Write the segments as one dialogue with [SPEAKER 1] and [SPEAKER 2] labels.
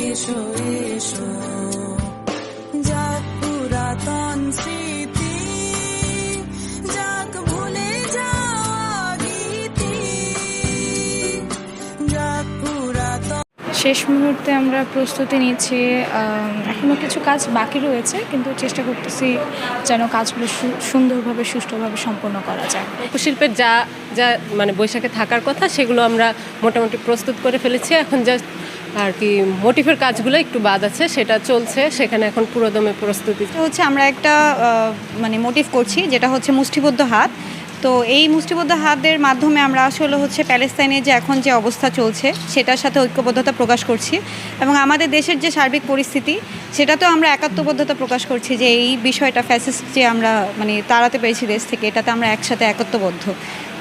[SPEAKER 1] এসো এসো। যাক পুরাতন স্মৃতি যাক ভুলে যাওয়া গীতি যাক পুরাতন
[SPEAKER 2] শেষ মুহূর্তে আমরা প্রস্তুতি নিচ্ছি এখনও কিছু কাজ বাকি রয়েছে কিন্তু চেষ্টা করতেছি যেন কাজগুলো সু- সুন্দরভাবে সুষ্ঠুভাবে সম্পন্ন করা যায়।
[SPEAKER 3] শিল্পের যা যা মানে বৈশাখে থাকার কথা সেগুলো আমরা মোটামুটি প্রস্তুত করে ফেলেছি। এখন জাস্ট আর কি মোটিভের কাজগুলো একটু বাদ আছে, সেটা চলছে, সেখানে এখন পুরোদমে প্রস্তুতি।
[SPEAKER 4] হচ্ছে আমরা একটা মানে মোটিভ করছি, যেটা হচ্ছে মুষ্টিবদ্ধ হাত। তো এই মুষ্টিবদ্ধ হাতের মাধ্যমে আমরা আসলে হচ্ছে প্যালেস্তাইনে যে এখন যে অবস্থা চলছে, সেটার সাথে ঐক্যবদ্ধতা প্রকাশ করছি। এবং আমাদের দেশের যে সার্বিক পরিস্থিতি সেটা তো আমরা একাত্মবদ্ধতা প্রকাশ করছি যে এই বিষয়টা ফ্যাসিস্ট যে আমরা মানে তাড়াতে পেরেছি দেশ থেকে, এটাতে আমরা একসাথে একত্ববদ্ধ।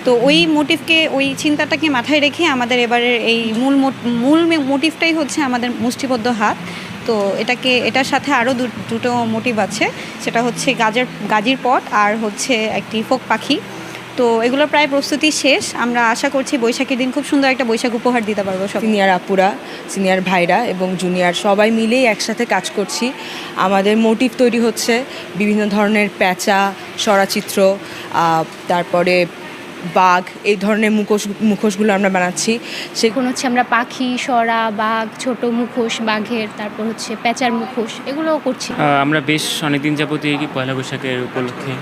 [SPEAKER 4] তো ওই মোটিভকে ওই চিন্তাটাকে মাথায় রেখে আমাদের এবারের এই মূল মূল মোটিভটাই হচ্ছে আমাদের মুষ্টিবদ্ধ হাত। তো এটাকে, এটার সাথে আরও দুটো মোটিভ আছে। সেটা হচ্ছে গাজের, গাজির পট আর হচ্ছে একটি ফোক পাখি। তো এগুলো প্রায় প্রস্তুতি শেষ। আমরা আশা করছি বৈশাখীর দিন খুব সুন্দর একটা বৈশাখ উপহার দিতে পারব সব
[SPEAKER 5] সিনিয়র আপুরা, সিনিয়র ভাইরা এবং জুনিয়র সবাই মিলেই একসাথে কাজ করছি। আমাদের মোটিভ তৈরি হচ্ছে বিভিন্ন ধরনের প্যাঁচা সরাচিত্র তারপরে বাঘ এই ধরনের মুখোশ মুখোশগুলো আমরা বানাচ্ছি।
[SPEAKER 2] সেগুলো হচ্ছে আমরা পাখি সরা বাঘ ছোট মুখোশ বাঘের তারপর হচ্ছে প্যাঁচার মুখোশ এগুলোও করছি।
[SPEAKER 6] আমরা বেশ অনেকদিন যাবত এই কি পয়লা বৈশাখের উপলক্ষে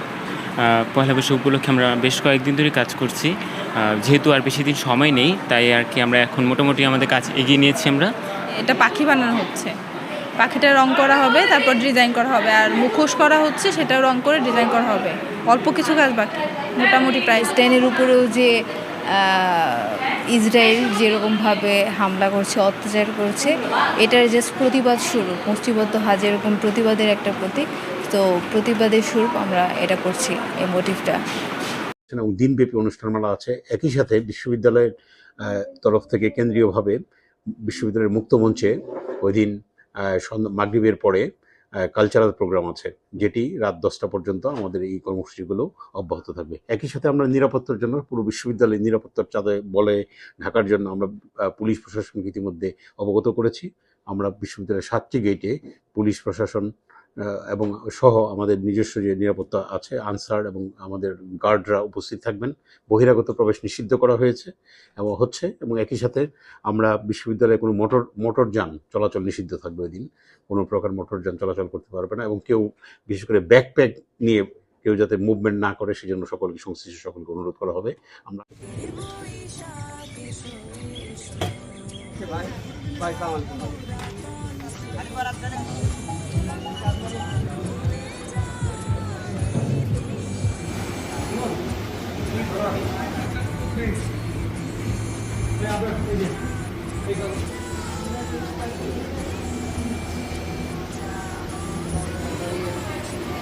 [SPEAKER 6] পয়লা বৈশাখ উপলক্ষে আমরা বেশ কয়েকদিন ধরে কাজ করছি। যেহেতু আর বেশি দিন সময় নেই তাই আর কি আমরা এখন মোটামুটি আমাদের কাজ এগিয়ে নিয়েছি আমরা।
[SPEAKER 7] এটা পাখি বানানো হচ্ছে। পাখিটা রং করা হবে তারপর ডিজাইন করা হবে। আর মুখোশ করা হচ্ছে সেটাও রং করে ডিজাইন করা হবে। অল্প কিছু কাজ বাকি। মোটামুটি প্রাইস
[SPEAKER 8] প্যালেস্টাইনের উপরেও যে ইসরায়েল যেরকমভাবে হামলা করছে, অত্যাচার করছে, এটার জাস্ট প্রতিবাদ স্বরূপ, মুষ্টিবদ্ধ হাজ এরকম প্রতিবাদের একটা প্রতীক, তো প্রতিবাদের স্বরূপ আমরা এটা করছি, এই মোটিভটা।
[SPEAKER 9] দিনব্যাপী অনুষ্ঠানমালা আছে। একই সাথে বিশ্ববিদ্যালয়ের তরফ থেকে কেন্দ্রীয়ভাবে বিশ্ববিদ্যালয়ের মুক্ত মঞ্চে ওই দিন মাগরিবের পরে কালচারাল প্রোগ্রাম আছে, যেটি রাত দশটা পর্যন্ত আমাদের এই কর্মসূচিগুলো অব্যাহত থাকবে। একই সাথে আমরা নিরাপত্তার জন্য, পুরো বিশ্ববিদ্যালয়ের নিরাপত্তার চাঁদে বলে ঢাকার জন্য আমরা পুলিশ প্রশাসনকে ইতিমধ্যে অবগত করেছি। আমরা বিশ্ববিদ্যালয়ের সাতটি গেটে পুলিশ প্রশাসন এবং সহ আমাদের নিজস্ব যে নিরাপত্তা আছে, আনসার এবং আমাদের গার্ডরা উপস্থিত থাকবেন। বহিরাগত প্রবেশ নিষিদ্ধ করা হয়েছে এবং হচ্ছে এবং একই সাথে আমরা বিশ্ববিদ্যালয়ে কোনো মোটর মোটর যান চলাচল নিষিদ্ধ থাকবে ওই দিন। কোনো প্রকার মোটর যান চলাচল করতে পারবে না এবং কেউ বিশেষ করে ব্যাকপ্যাক নিয়ে কেউ যাতে মুভমেন্ট না করে সেজন্য সকলকে সংশ্লিষ্ট সকলকে অনুরোধ করা হবে। আমরা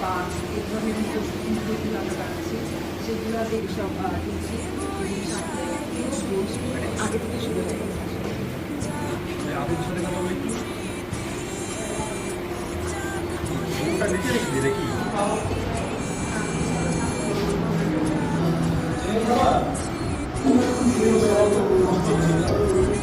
[SPEAKER 10] বা এই ধরনের সেগুলো সব দিচ্ছি আগে থেকে শুরু হয়ে গেছে দেখি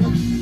[SPEAKER 10] Thank you.